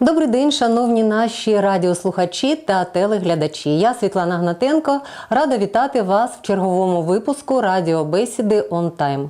Добрий день, шановні наші радіослухачі та телеглядачі. Я Світлана Гнатенко рада вітати вас в черговому випуску радіобесіди Time.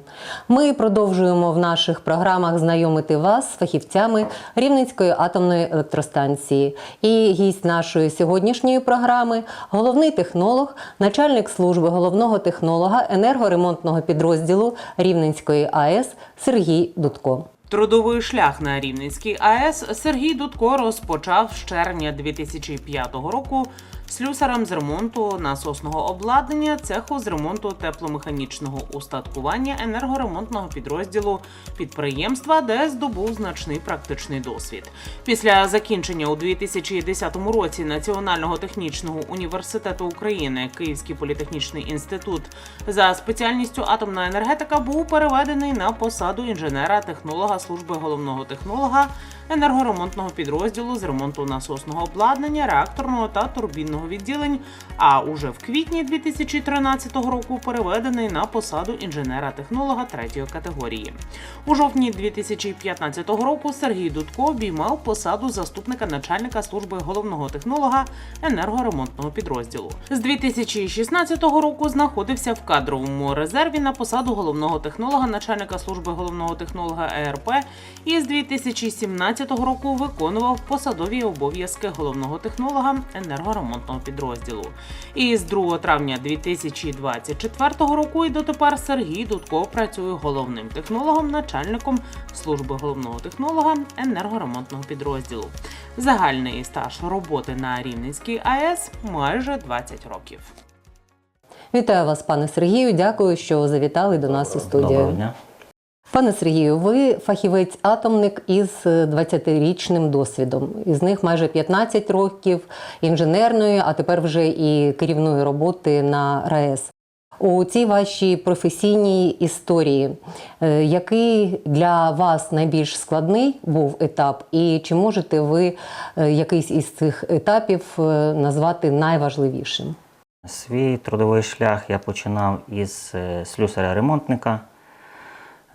Ми продовжуємо в наших програмах знайомити вас з фахівцями Рівненської атомної електростанції. І гість нашої сьогоднішньої програми головний технолог, начальник служби головного технолога енергоремонтного підрозділу Рівненської АЕС Сергій Дудко. Трудовий шлях на Рівненській АЕС Сергій Дудко розпочав з червня 2005 року слюсарем з ремонту насосного обладнання цеху з ремонту тепломеханічного устаткування енергоремонтного підрозділу підприємства, де здобув значний практичний досвід. Після закінчення у 2010 році Національного технічного університету України Київський політехнічний інститут за спеціальністю атомна енергетика був переведений на посаду інженера-технолога служби головного технолога енергоремонтного підрозділу з ремонту насосного обладнання, реакторного та турбінного відділень. А уже в квітні 2013 року переведений на посаду інженера-технолога третьої категорії. У жовтні 2015 року Сергій Дудко обіймав посаду заступника начальника служби головного технолога енергоремонтного підрозділу. З 2016 року знаходився в кадровому резерві на посаду головного технолога, начальника служби головного технолога ЕРП і з 2017 року виконував посадові обов'язки головного технолога енергоремонтного підрозділу. І з 2 травня 2024 року і дотепер Сергій Дудко працює головним технологом, начальником служби головного технолога енергоремонтного підрозділу. Загальний стаж роботи на Рівненській АЕС майже 20 років. Вітаю вас, пане Сергію. Дякую, що завітали до нас у студію. Доброго дня. Пане Сергію, ви фахівець-атомник із 20-річним досвідом. Із них майже 15 років інженерної, а тепер вже і керівної роботи на РАЕС. У цій вашій професійній історії, е, який для вас найбільш складний був етап, і чи можете ви е, якийсь із цих етапів е, назвати найважливішим? Свій трудовий шлях я починав із е, слюсаря-ремонтника.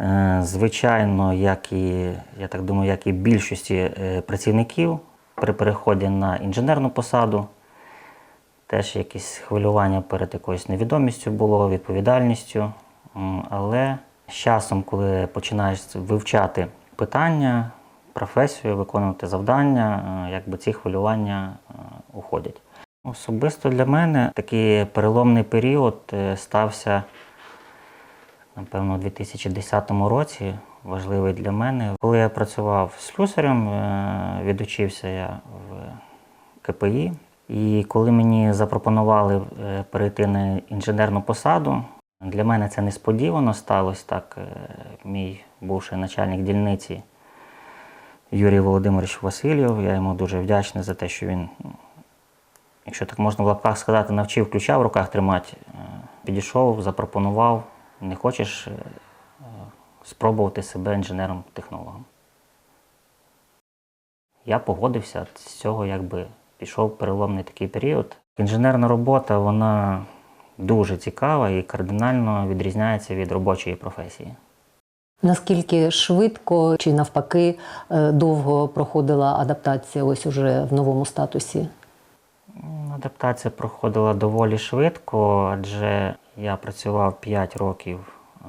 Е, Звичайно, як і, я так думаю, як і більшості е, працівників при переході на інженерну посаду, теж якесь хвилювання перед якоюсь невідомістю було, відповідальністю. Але з часом, коли починаєш вивчати питання, професію, виконувати завдання, е, якби ці хвилювання уходять. Особисто для мене такий переломний період стався, напевно, у 2010 році, важливий для мене. Коли я працював слюсарем, е, відучився я в КПІ. І коли мені запропонували е, перейти на інженерну посаду, для мене це несподівано сталося так. Е, Мій бувший начальник дільниці Юрій Володимирович Васильєв, я йому дуже вдячний за те, що він ну, якщо так можна в лапках сказати, навчив ключа в руках тримати, підійшов, запропонував, не хочеш е, спробувати себе інженером-технологом. Я погодився, з цього якби пішов переломний такий період. Інженерна робота, вона дуже цікава і кардинально відрізняється від робочої професії. Наскільки швидко чи навпаки е, довго проходила адаптація ось уже в новому статусі? Адаптація проходила доволі швидко, адже я працював 5 років е,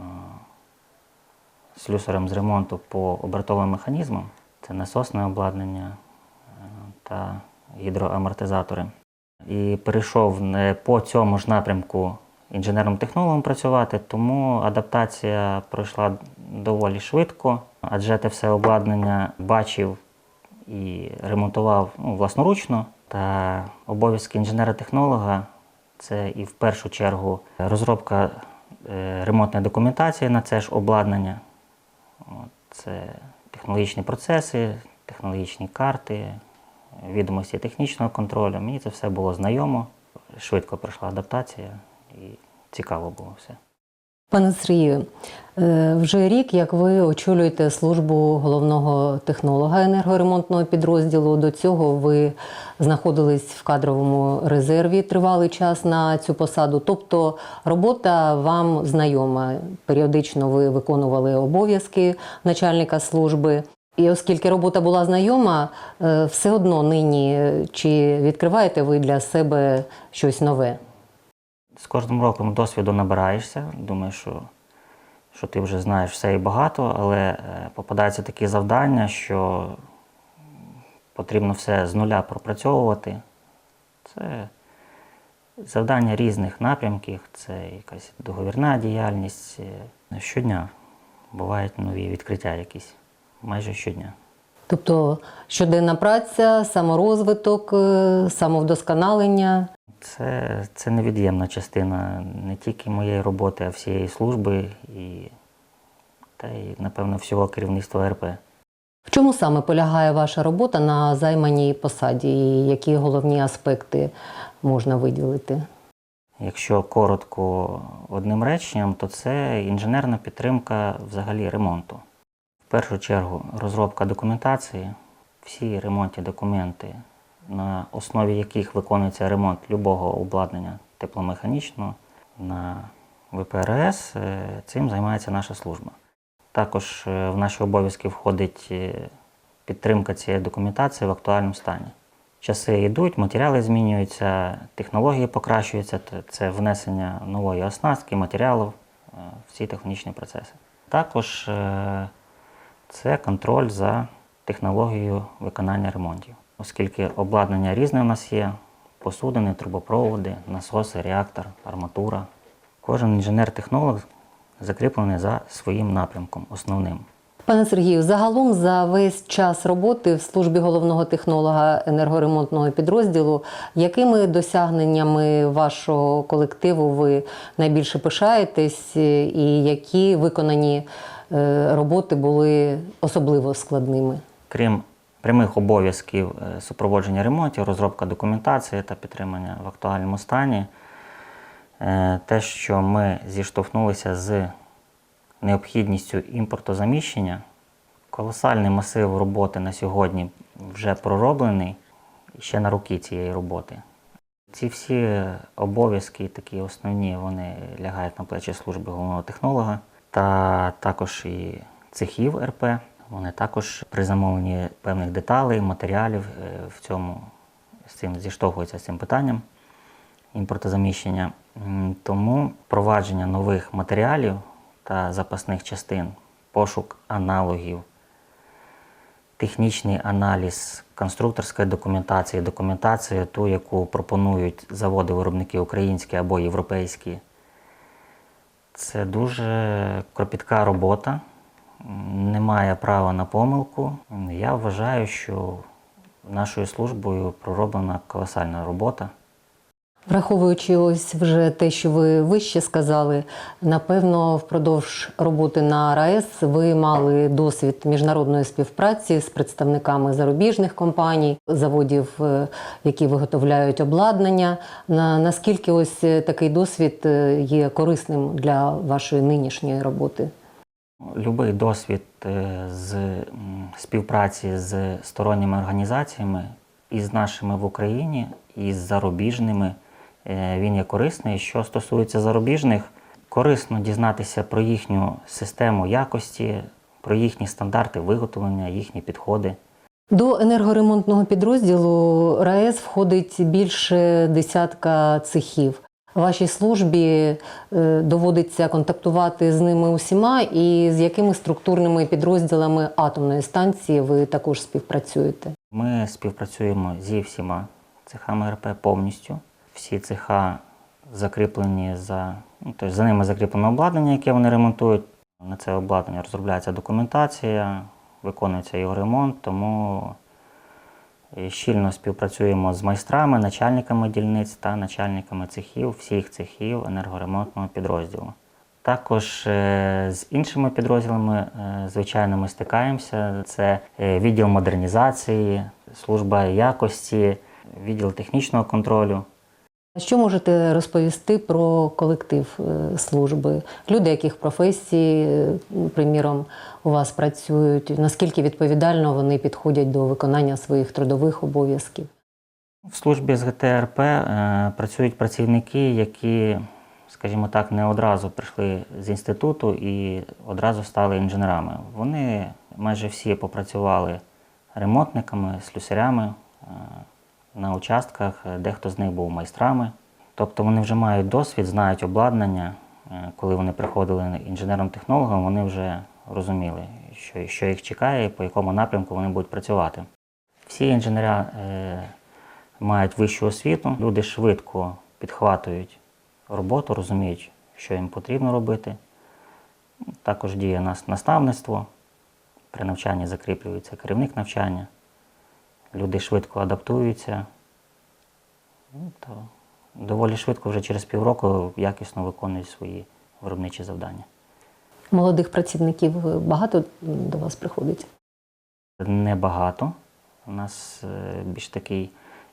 слюсарем з ремонту по обертовим механізмам. Це насосне обладнання е, та гідроамортизатори. І перейшов не по цьому ж напрямку інженерним технологом працювати, тому адаптація пройшла доволі швидко, адже те все обладнання бачив і ремонтував ну, власноручно. Та обов'язки інженера-технолога це і в першу чергу розробка е, ремонтної документації на це ж обладнання. Це технологічні процеси, технологічні карти, відомості технічного контролю. Мені це все було знайомо. Швидко пройшла адаптація і цікаво було все. Пане Сергію, е, вже рік, як ви очолюєте службу головного технолога енергоремонтного підрозділу. До цього ви знаходились в кадровому резерві тривалий час на цю посаду. Тобто робота вам знайома. Періодично ви виконували обов'язки начальника служби. І оскільки робота була знайома, е, все одно нині е, чи відкриваєте ви для себе щось нове? З кожним роком досвіду набираєшся. Думаю, що, що ти вже знаєш все і багато, але е, попадаються такі завдання, що потрібно все з нуля пропрацьовувати. Це завдання різних напрямків, це якась договірна діяльність. е, Щодня бувають нові відкриття якісь, майже щодня. Тобто щоденна праця, саморозвиток, е, самовдосконалення. Це, це невід'ємна частина не тільки моєї роботи, а всієї служби і, та й, напевно, всього керівництва РП. В чому саме полягає ваша робота на займаній посаді, і які головні аспекти можна виділити? Якщо коротко одним реченням, то це інженерна підтримка взагалі ремонту. Першу чергу розробка документації, всі ремонтні документи, на основі яких виконується ремонт любого обладнання тепломеханічного на ВПРС, е, цим займається наша служба. Також е, в наші обов'язки входить е, підтримка цієї документації в актуальному стані. Часи йдуть, матеріали змінюються, технології покращуються, це внесення нової оснастки, матеріалів в ці технічні процеси. Також це контроль за технологією виконання ремонтів, оскільки обладнання різне у нас є: посудини, трубопроводи, насоси, реактор, арматура. Кожен інженер-технолог закріплений за своїм напрямком основним. Пане Сергію, загалом за весь час роботи в службі головного технолога енергоремонтного підрозділу, якими досягненнями вашого колективу ви найбільше пишаєтесь, і які виконані роботи були особливо складними? Крім прямих обов'язків е, супроводження ремонтів, розробка документації та підтримання в актуальному стані, е, те, що ми зіштовхнулися з необхідністю імпортозаміщення, колосальний масив роботи на сьогодні вже пророблений ще на руки цієї роботи. Ці всі обов'язки, такі основні, вони лягають на плечі служби головного технолога та також і цехів РП. Вони також при замовленні певних деталей, матеріалів е, в цьому з цим зіштовхуються з цим питанням імпортозаміщення. Тому впровадження нових матеріалів та запасних частин, пошук аналогів, технічний аналіз конструкторської документації, документацію, ту, яку пропонують заводи-виробники українські або європейські. Це дуже кропітка робота, немає права на помилку. Я вважаю, що нашою службою пророблена колосальна робота. Враховуючи ось вже те, що ви вище сказали, напевно, впродовж роботи на РАЕС ви мали досвід міжнародної співпраці з представниками зарубіжних компаній, заводів, е, які виготовляють обладнання. На наскільки ось е, такий досвід е, є корисним для вашої нинішньої роботи? Любий досвід з співпраці з сторонніми організаціями і з нашими в Україні, і з зарубіжними, він є корисний. Що стосується зарубіжних, корисно дізнатися про їхню систему якості, про їхні стандарти виготовлення, їхні підходи. До енергоремонтного підрозділу РАЕС входить більше десятка цехів. Вашій службі е, доводиться контактувати з ними усіма, і з якими структурними підрозділами атомної станції ви також співпрацюєте? Ми співпрацюємо зі всіма цехами РП повністю. Всі цеха закріплені за, ну, тобто за ними закріплено обладнання, яке вони ремонтують. На це обладнання розробляється документація, виконується його ремонт, тому е, щільно співпрацюємо з майстрами, начальниками дільниць та начальниками цехів, всіх цехів енергоремонтного підрозділу. Також е, з іншими підрозділами, е, звичайно, ми стикаємося. Це відділ модернізації, служба якості, відділ технічного контролю. Що можете розповісти про колектив е, служби? Люди, яких професій, е, приміром, у вас працюють? Наскільки відповідально вони підходять до виконання своїх трудових обов'язків? В службі з ГТРП е, працюють працівники, які, скажімо так, не одразу прийшли з інституту і одразу стали інженерами. Вони Майже всі попрацювали ремонтниками, слюсарями на участках, е, дехто з них був майстрами. Тобто вони вже мають досвід, знають обладнання. Е, Коли вони приходили інженером-технологом, вони вже розуміли, що, що їх чекає і по якому напрямку вони будуть працювати. Всі інженери е, мають вищу освіту, люди швидко підхватують роботу, розуміють, що їм потрібно робити. Також діє нас наставництво. При навчанні закріплюється керівник навчання. Люди швидко адаптуються. Ну, то доволі швидко, вже через півроку, якісно виконують свої виробничі завдання. Молодих працівників е, багато до вас приходить? Небагато. У нас е, більш такий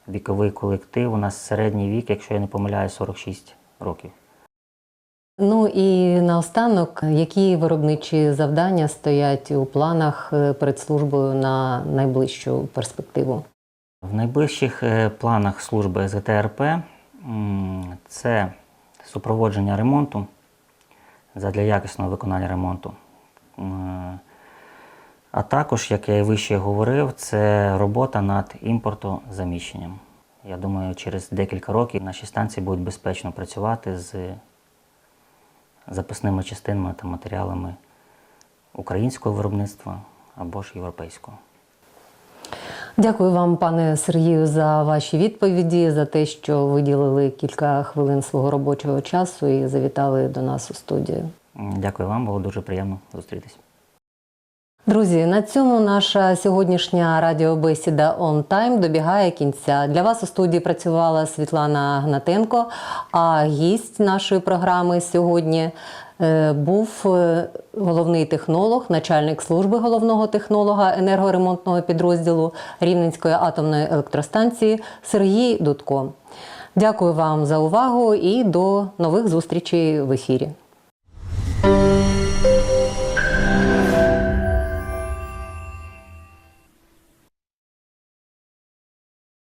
віковий колектив. У нас середній вік, якщо я не помиляю, 46 років. Ну і наостанок, які виробничі завдання стоять у планах е, перед службою на найближчу перспективу? В найближчих е, планах служби ЗТРП це супроводження ремонту для якісного виконання ремонту. А також, як я і вище говорив, це робота над імпортозаміщенням. Я думаю, через декілька років наші станції будуть безпечно працювати з запасними частинами та матеріалами українського виробництва або ж європейського. Дякую вам, пане Сергію, за ваші відповіді, за те, що виділили кілька хвилин свого робочого часу і завітали до нас у студію. Дякую вам, було дуже приємно зустрітись. Друзі, на цьому наша сьогоднішня радіобесіда On Time добігає кінця. Для вас у студії працювала Світлана Гнатенко, а гість нашої програми сьогодні е, був е, головний технолог, начальник служби головного технолога енергоремонтного підрозділу Рівненської атомної електростанції Сергій Дудко. Дякую вам за увагу і до нових зустрічей в ефірі.